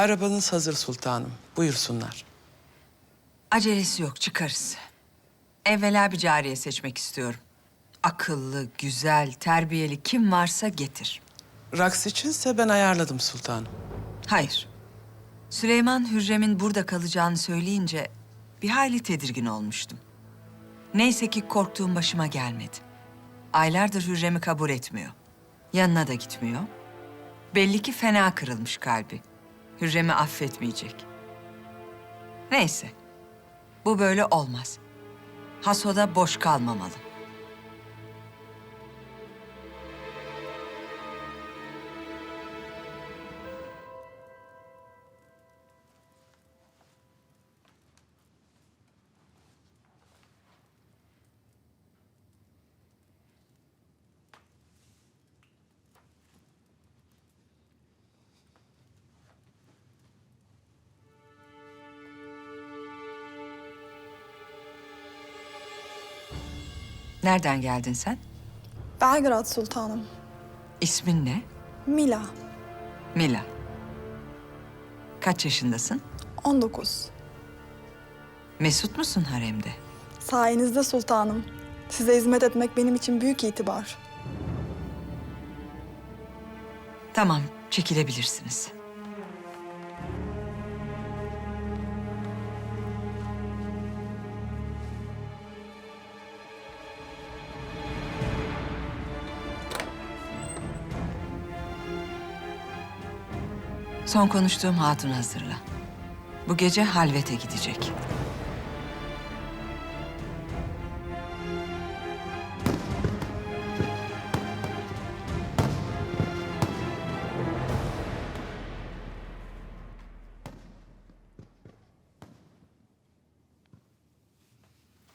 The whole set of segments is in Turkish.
Arabanız hazır sultanım. Buyursunlar. Acelesi yok, çıkarız. Evvela bir cariye seçmek istiyorum. Akıllı, güzel, terbiyeli kim varsa getir. Raks içinse ben ayarladım sultanım. Hayır. Süleyman Hürrem'in burada kalacağını söyleyince bir hayli tedirgin olmuştum. Neyse ki korktuğum başıma gelmedi. Aylardır Hürrem'i kabul etmiyor. Yanına da gitmiyor. Belli ki fena kırılmış kalbi. Hürrem'i affetmeyecek. Neyse. Bu böyle olmaz. Hasoda boş kalmamalı. Nereden geldin sen? Belgrad Sultanım. İsmin ne? Mila, Mila. Kaç yaşındasın? 19. Mesut musun haremde? Sayenizde sultanım. Size hizmet etmek benim için büyük itibar. Tamam, çekilebilirsiniz. Son konuştuğum hatun hazırla. Bu gece halvete gidecek.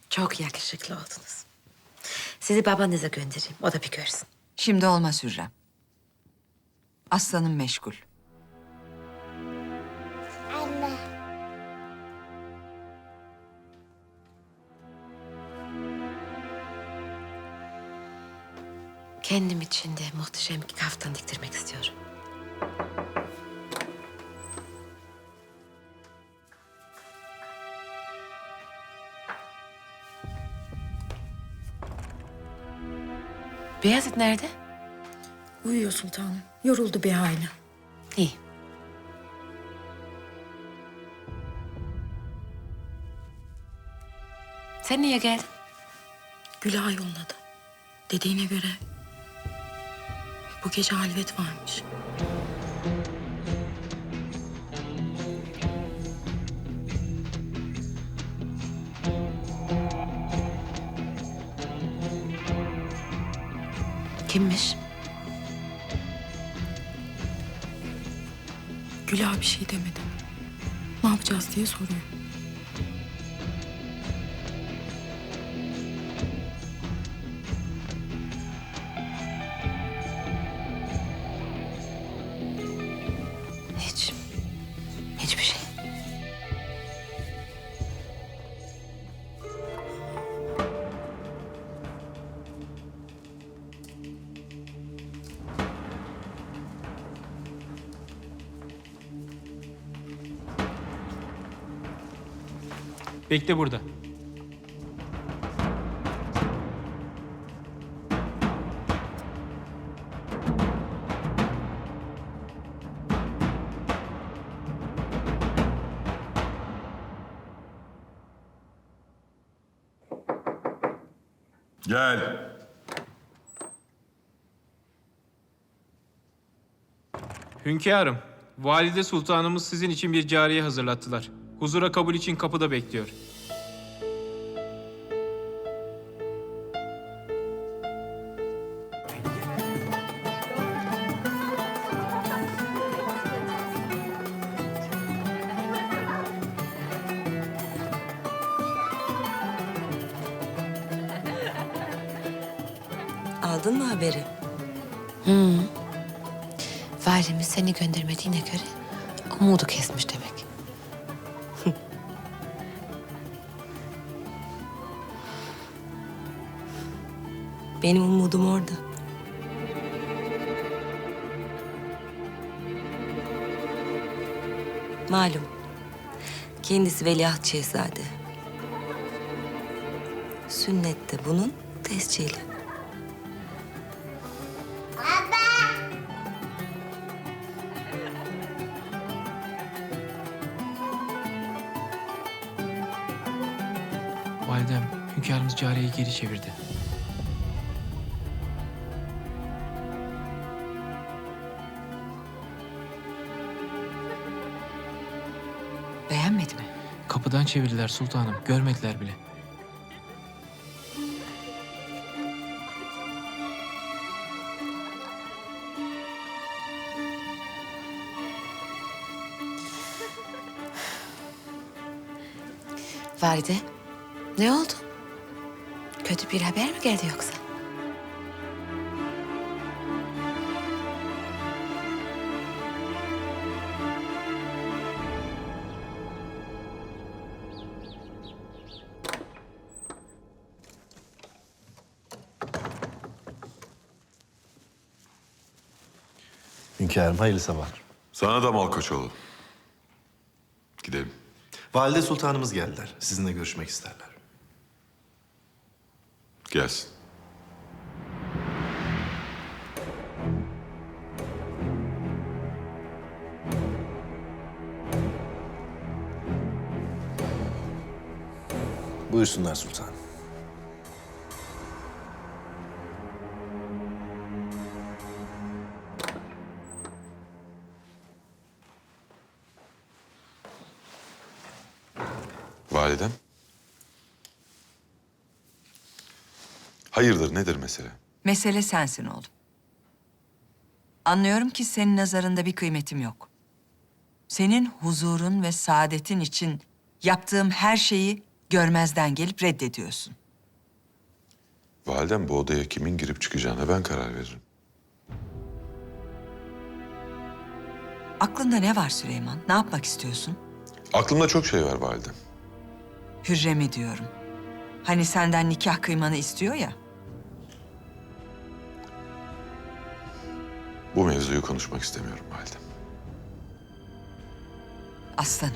Çok yakışıklı oldunuz. Sizi babanıza göndereyim. O da bir görsün. Şimdi olmaz Hürrem. Aslanım meşgul. Kendim için de muhteşem bir kaftan diktirmek istiyorum. Beyazıt nerede? Uyuyor sultanım. Yoruldu bir hayli. İyi. Sen niye geldin? Gülay yolladı. Dediğine göre bu gece halvet varmış. Kimmiş? Gülay bir şey demedi. Ne yapacağız diye soruyor. Bekle burada. Gel. Hünkârım, Valide Sultanımız sizin için bir cariye hazırlattılar. Huzura kabul için kapıda bekliyor. Aldın mı haberi? Valimiz seni göndermediğine göre umudu kesmiş Benim umudum orada. Malum. Kendisi veliaht şehzade. Sünnette bunun tescili. Validem, hünkârımız cariyeyi geri çevirdi. Kapıdan çevirdiler sultanım. Görmediler bile. Valide, ne oldu? Kötü bir haber mi geldi yoksa? Hünkârım hayırlı sabahlar. Sana da Malkoçoğlu. Gidelim. Valide sultanımız geldiler. Sizinle görüşmek isterler. Gelsin. Buyursunlar sultanım. Validem. Hayırdır nedir mesele? Mesele sensin oğlum. Anlıyorum ki senin nazarında bir kıymetim yok. Senin huzurun ve saadetin için yaptığım her şeyi görmezden gelip reddediyorsun. Validem bu odaya kimin girip çıkacağına ben karar veririm. Aklında ne var Süleyman? Ne yapmak istiyorsun? Aklımda çok şey var validem. Hürrem'i diyorum. Hani senden nikah kıymanı istiyor ya. Bu mevzuyu konuşmak istemiyorum validem. Aslanım,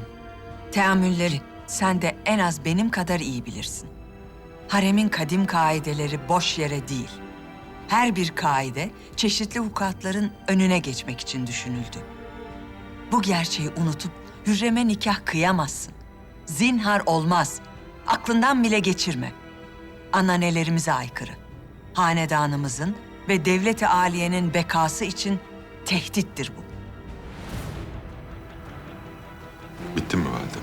teamülleri sen de en az benim kadar iyi bilirsin. Haremin kadim kaideleri boş yere değil. Her bir kaide çeşitli vukuatların önüne geçmek için düşünüldü. Bu gerçeği unutup Hürrem'e nikah kıyamazsın. Zinhar olmaz. Aklından bile geçirme. Ananelerimize aykırı. Hanedanımızın ve devlet-i aliyenin bekası için tehdittir bu. Bitti mi validem?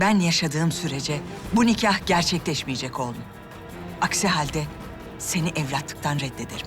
Ben yaşadığım sürece bu nikah gerçekleşmeyecek oğlum. Aksi halde seni evlatlıktan reddederim.